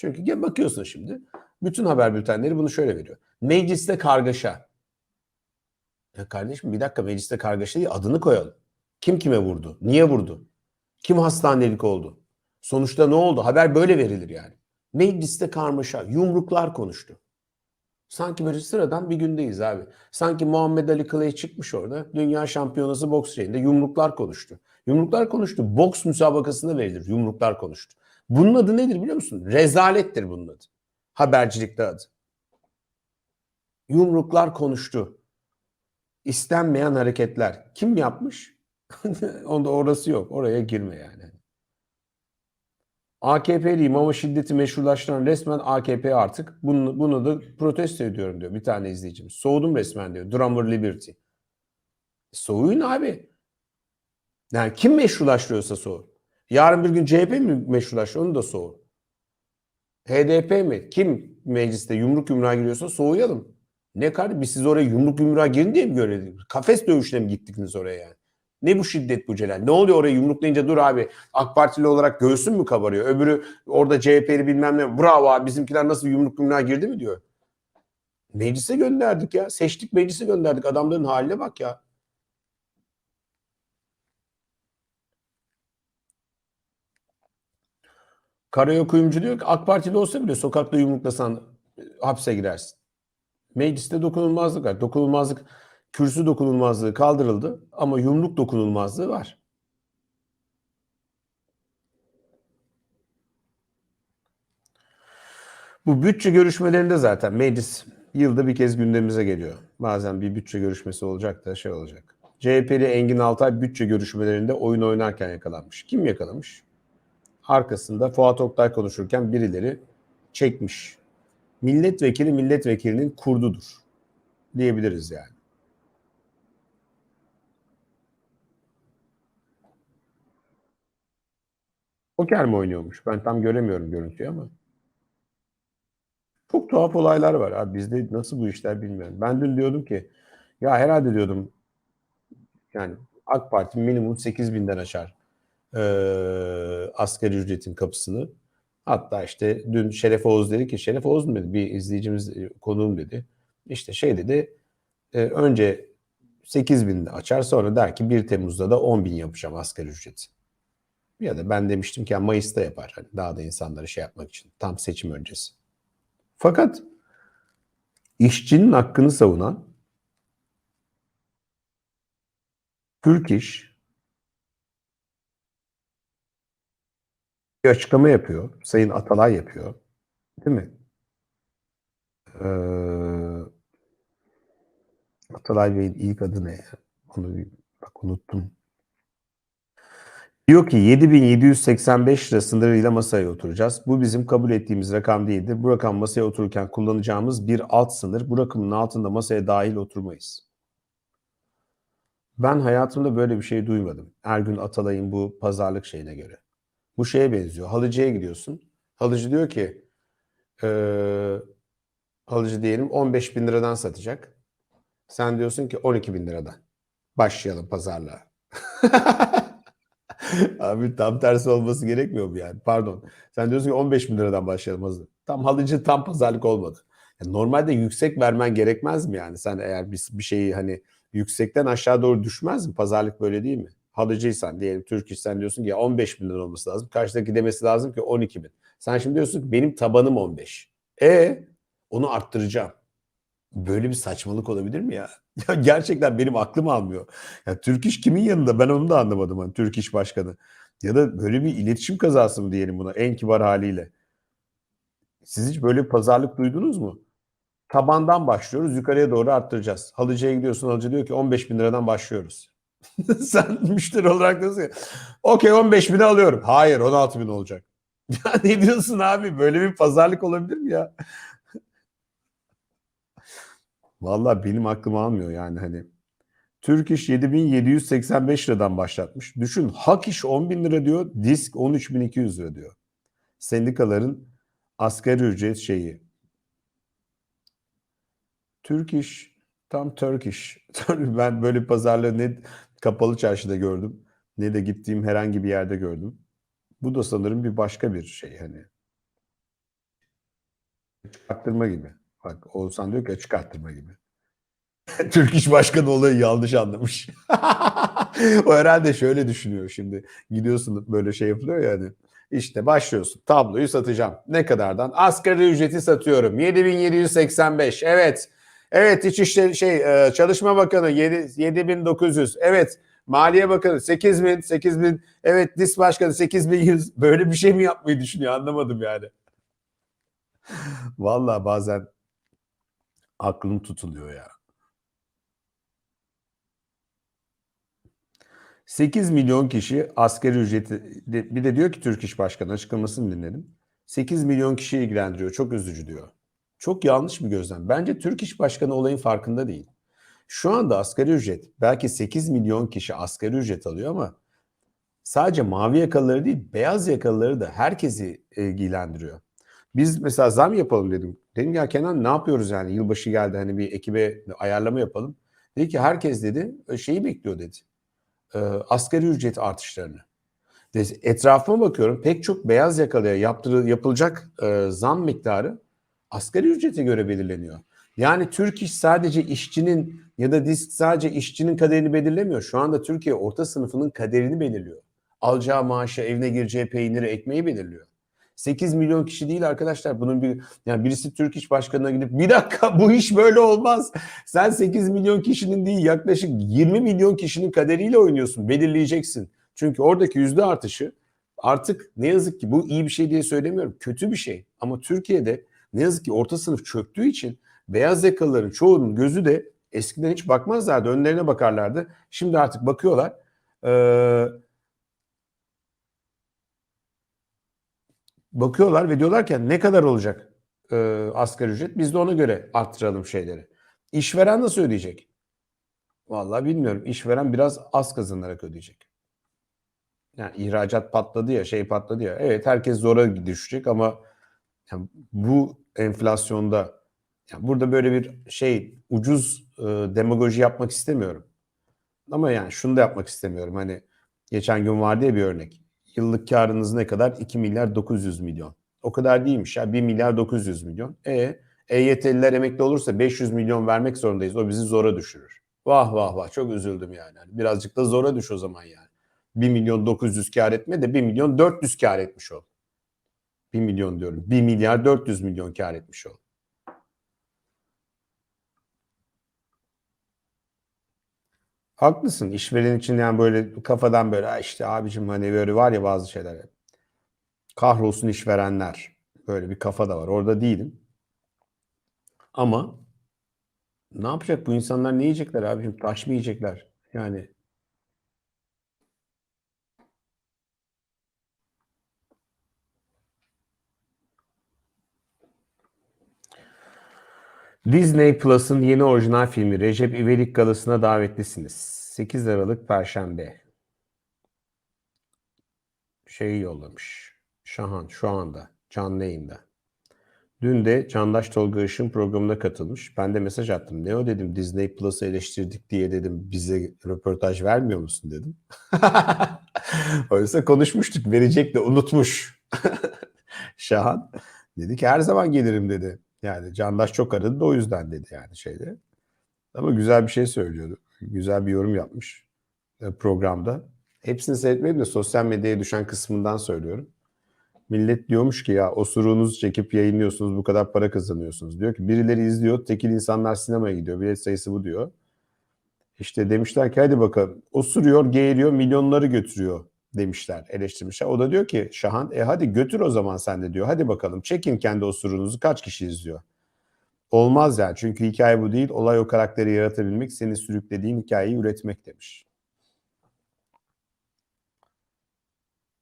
Çünkü gel bakıyorsun şimdi. Bütün haber bültenleri bunu şöyle veriyor. Mecliste kargaşa. Ya kardeşim bir dakika mecliste kargaşa değil adını koyalım. Kim kime vurdu? Niye vurdu? Kim hastanelik oldu? Sonuçta ne oldu? Haber böyle verilir yani. Mecliste karmaşa, yumruklar konuştu. Sanki böyle sıradan bir gündeyiz abi. Sanki Muhammed Ali Clay çıkmış orada. Dünya şampiyonası boks şeyinde yumruklar konuştu. Yumruklar konuştu. Boks müsabakasında verilir. Yumruklar konuştu. Bunun adı nedir biliyor musun? Rezalettir bunun adı. Habercilikte adı. Yumruklar konuştu. İstenmeyen hareketler. Kim yapmış? Onda orası yok. Oraya girme yani. AKP'liyim ama şiddeti meşrulaştıran resmen AKP artık. Bunu, bunu da protesto ediyorum diyor bir tane izleyicimiz. Soğudum resmen diyor. Drummer Liberty. Soğuyun abi. Yani kim meşrulaştırıyorsa soğur. Yarın bir gün CHP mi meşrulaştırıyor onu da soğur. HDP mi? Kim mecliste yumruk yumruğa giriyorsa soğuyalım. Ne kardeşim biz siz oraya yumruk yumruğa girin diye mi görelim? Kafes dövüşüne mi gittiniz oraya yani? Ne bu şiddet bu Celal? Ne oluyor oraya yumruklayınca dur abi AK Partili olarak göğsün mü kabarıyor? Öbürü orada CHP'li bilmem ne bravo abi bizimkiler nasıl yumruk yumruğa girdi mi diyor. Meclise gönderdik ya. Seçtik meclise gönderdik. Adamların haline bak ya. Karayol kuyumcu diyor ki AK Partili olsa bile sokakta yumruklasan e, hapse girersin. Mecliste dokunulmazlık var. Dokunulmazlık, kürsü dokunulmazlığı kaldırıldı ama yumruk dokunulmazlığı var. Bu bütçe görüşmelerinde zaten meclis yılda bir kez gündemimize geliyor. Bazen bir bütçe görüşmesi olacak da şey olacak. CHP'li Engin Altay bütçe görüşmelerinde oyun oynarken yakalanmış. Kim yakalamış? Arkasında Fuat Oktay konuşurken birileri çekmiş. Milletvekili milletvekilinin kurdudur diyebiliriz yani. Poker mi oynuyormuş? Ben tam göremiyorum görüntüyü ama. Çok tuhaf olaylar var abi. Bizde nasıl bu işler bilmiyorum. Ben dün diyordum ki ya herhalde diyordum yani AK Parti minimum 8 binden açar e, asgari ücretin kapısını. Hatta işte dün Şeref Oğuz dedi ki Şeref Oğuz mu dedi bir izleyicimiz konuğum dedi. İşte şey dedi e, önce 8 bin açar sonra der ki 1 Temmuz'da da 10 bin yapacağım asgari ücreti. Ya da ben demiştim ki Mayıs'ta yapar. Hani daha da insanları şey yapmak için tam seçim öncesi. Fakat işçinin hakkını savunan Türk İş bir açıklama yapıyor. Sayın Atalay yapıyor. Değil mi? Ee, Atalay Bey'in ilk adı ne ya? Onu bak unuttum. Diyor ki 7785 lira sınırıyla masaya oturacağız. Bu bizim kabul ettiğimiz rakam değildir. Bu rakam masaya otururken kullanacağımız bir alt sınır. Bu rakamın altında masaya dahil oturmayız. Ben hayatımda böyle bir şey duymadım. Ergün Atalay'ın bu pazarlık şeyine göre. Bu şeye benziyor. Halıcıya gidiyorsun. Halıcı diyor ki ee, halıcı diyelim 15 bin liradan satacak. Sen diyorsun ki 12 bin liradan. Başlayalım pazarlığa. Abi tam tersi olması gerekmiyor mu yani? Pardon. Sen diyorsun ki 15 bin liradan başlayalım hazır. Tam halıcı tam pazarlık olmadı. Yani normalde yüksek vermen gerekmez mi yani? Sen eğer bir, bir şeyi hani yüksekten aşağı doğru düşmez mi? Pazarlık böyle değil mi? Halıcıysan diyelim Türk iş sen diyorsun ki ya 15 bin lira olması lazım. Karşıdaki demesi lazım ki 12 bin. Sen şimdi diyorsun ki benim tabanım 15. E onu arttıracağım. Böyle bir saçmalık olabilir mi ya? Ya gerçekten benim aklım almıyor. Ya Türk İş kimin yanında? Ben onu da anlamadım. Hani Türk İş Başkanı. Ya da böyle bir iletişim kazası mı diyelim buna en kibar haliyle. Siz hiç böyle bir pazarlık duydunuz mu? Tabandan başlıyoruz yukarıya doğru arttıracağız. Halıcıya gidiyorsun halıcı diyor ki 15 bin liradan başlıyoruz. Sen müşteri olarak ya okey 15 bini alıyorum. Hayır 16 bin olacak. Ya ne diyorsun abi böyle bir pazarlık olabilir mi ya? Vallahi benim aklım almıyor yani hani. Türk İş 7785 liradan başlatmış. Düşün Hak İş 10 bin lira diyor. Disk 13200 lira diyor. Sendikaların asgari ücret şeyi. Türk İş tam Turkish. ben böyle pazarlığı ne kapalı çarşıda gördüm ne de gittiğim herhangi bir yerde gördüm. Bu da sanırım bir başka bir şey hani. Açık arttırma gibi. Bak Oğuzhan diyor ki açık arttırma gibi. Türk İş Başkanı olayı yanlış anlamış. o herhalde şöyle düşünüyor şimdi. Gidiyorsun böyle şey yapılıyor ya hani. İşte başlıyorsun. Tabloyu satacağım. Ne kadardan? Asgari ücreti satıyorum. 7785. Evet. Evet İçişleri şey e, Çalışma Bakanı 7, 7900. Evet. Maliye Bakanı 8000, 8000. Evet DİS Başkanı 8100. Böyle bir şey mi yapmayı düşünüyor anlamadım yani. Vallahi bazen aklım tutuluyor ya. 8 milyon kişi asgari ücreti bir de diyor ki Türk İş Başkanı açıklamasını dinledim. 8 milyon kişi ilgilendiriyor. Çok üzücü diyor. Çok yanlış bir gözlem. Bence Türk İş Başkanı olayın farkında değil. Şu anda asgari ücret belki 8 milyon kişi asgari ücret alıyor ama sadece mavi yakalıları değil beyaz yakalıları da herkesi ilgilendiriyor. Biz mesela zam yapalım dedim. Dedim ya Kenan ne yapıyoruz yani yılbaşı geldi hani bir ekibe ayarlama yapalım. Dedi ki herkes dedi şeyi bekliyor dedi. E, asgari ücret artışlarını. Dedi, etrafıma bakıyorum pek çok beyaz yakalıya yaptırı, yapılacak e, zam miktarı asgari ücrete göre belirleniyor. Yani Türk iş sadece işçinin ya da disk sadece işçinin kaderini belirlemiyor. Şu anda Türkiye orta sınıfının kaderini belirliyor. Alacağı maaşı, evine gireceği peyniri, ekmeği belirliyor. 8 milyon kişi değil arkadaşlar. Bunun bir yani birisi Türk İş Başkanı'na gidip bir dakika bu iş böyle olmaz. Sen 8 milyon kişinin değil yaklaşık 20 milyon kişinin kaderiyle oynuyorsun. Belirleyeceksin. Çünkü oradaki yüzde artışı artık ne yazık ki bu iyi bir şey diye söylemiyorum. Kötü bir şey. Ama Türkiye'de ne yazık ki orta sınıf çöktüğü için beyaz yakalıların çoğunun gözü de eskiden hiç bakmazlardı. Önlerine bakarlardı. Şimdi artık bakıyorlar. Ee, bakıyorlar ve diyorlar ki ne kadar olacak e, asgari ücret? Biz de ona göre arttıralım şeyleri. İşveren nasıl ödeyecek? Vallahi bilmiyorum. İşveren biraz az kazanarak ödeyecek. Yani ihracat patladı ya, şey patladı ya. Evet herkes zora düşecek ama yani bu enflasyonda yani burada böyle bir şey ucuz e, demagoji yapmak istemiyorum. Ama yani şunu da yapmak istemiyorum. Hani geçen gün vardı ya bir örnek. Yıllık karınız ne kadar? 2 milyar 900 milyon. O kadar değilmiş ya. 1 milyar 900 milyon. E EYT'liler emekli olursa 500 milyon vermek zorundayız. O bizi zora düşürür. Vah vah vah çok üzüldüm yani. Hani birazcık da zora düş o zaman yani. 1 milyon 900 kar etme de 1 milyon 400 kar etmiş ol. 1 milyon diyorum. 1 milyar 400 milyon kar etmiş ol. Haklısın. İşveren için yani böyle kafadan böyle işte abicim hani böyle var ya bazı şeyler. Kahrolsun işverenler. Böyle bir kafa da var. Orada değilim. Ama ne yapacak bu insanlar ne yiyecekler abicim? Taş mı yiyecekler? Yani Disney Plus'ın yeni orijinal filmi Recep İvedik galasına davetlisiniz. 8 Aralık Perşembe. Şeyi yollamış. Şahan şu anda canlı yayında. Dün de Candaş Tolga Işın programına katılmış. Ben de mesaj attım. Ne o dedim Disney Plus'ı eleştirdik diye dedim bize röportaj vermiyor musun dedim. Oysa konuşmuştuk verecek de unutmuş. Şahan dedi ki her zaman gelirim dedi. Yani Candaş çok aradı da o yüzden dedi yani şeyde. Ama güzel bir şey söylüyordu. Güzel bir yorum yapmış e, programda. Hepsini seyretmedim de sosyal medyaya düşen kısmından söylüyorum. Millet diyormuş ki ya osuruğunuzu çekip yayınlıyorsunuz bu kadar para kazanıyorsunuz. Diyor ki birileri izliyor tekil insanlar sinemaya gidiyor. Bilet sayısı bu diyor. İşte demişler ki hadi bakalım osuruyor geğiriyor milyonları götürüyor demişler eleştirmişler. O da diyor ki Şahan e hadi götür o zaman sen de diyor. Hadi bakalım çekin kendi osurunuzu kaç kişi izliyor. Olmaz yani çünkü hikaye bu değil. Olay o karakteri yaratabilmek, seni sürüklediğin hikayeyi üretmek demiş.